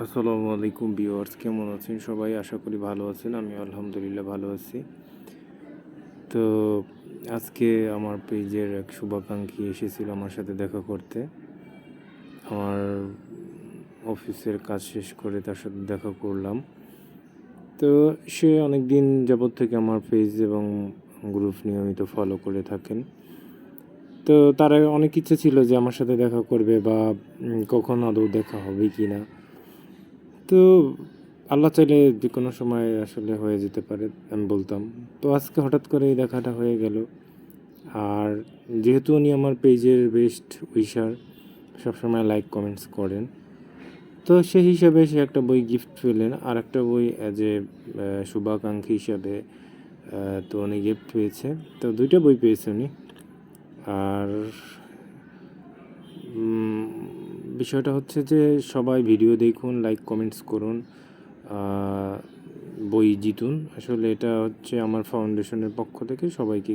আসসালামু আলাইকুম ভিউয়ার্স, কেমন আছেন সবাই? আশা করি ভালো আছেন আমি আলহামদুলিল্লাহ ভালো আছি। তো আজকে আমার পেজের এক শুভাকাঙ্ক্ষী এসেছিল আমার সাথে দেখা করতে। আমার অফিসের কাজ শেষ করে তার সাথে দেখা করলাম। তো সে অনেক দিন যাবৎ থেকে আমার পেজ এবং গ্রুপ নিয়মিত ফলো করে থাকেন। তো তার অনেক ইচ্ছে ছিল যে আমার সাথে দেখা করবে বা কখন আদৌ দেখা হবে কি না তো আল্লাহ চাইলে যে কোনো সময় আসলে হয়ে যেতে পারে, আমি বলতাম। তো আজকে হঠাৎ করে এই দেখাটা হয়ে গেল। আর যেহেতু উনি আমার পেজের বেস্ট উইশার, সবসময় লাইক, কমেন্টস করেন। তো সেই হিসাবে সে একটা বই গিফট পেলেন। আর একটা বই অ্যাজ এ শুভাকাঙ্ক্ষী হিসাবে তো উনি গিফট পেয়েছে। তো দুইটা বই পেয়েছে উনি। আর বিষয়টা হচ্ছে যে সবাই ভিডিও দেখুন লাইক কমেন্টস করুন বই জিতুন। আসলে এটা হচ্ছে আমার ফাউন্ডেশনের পক্ষ থেকে সবাইকে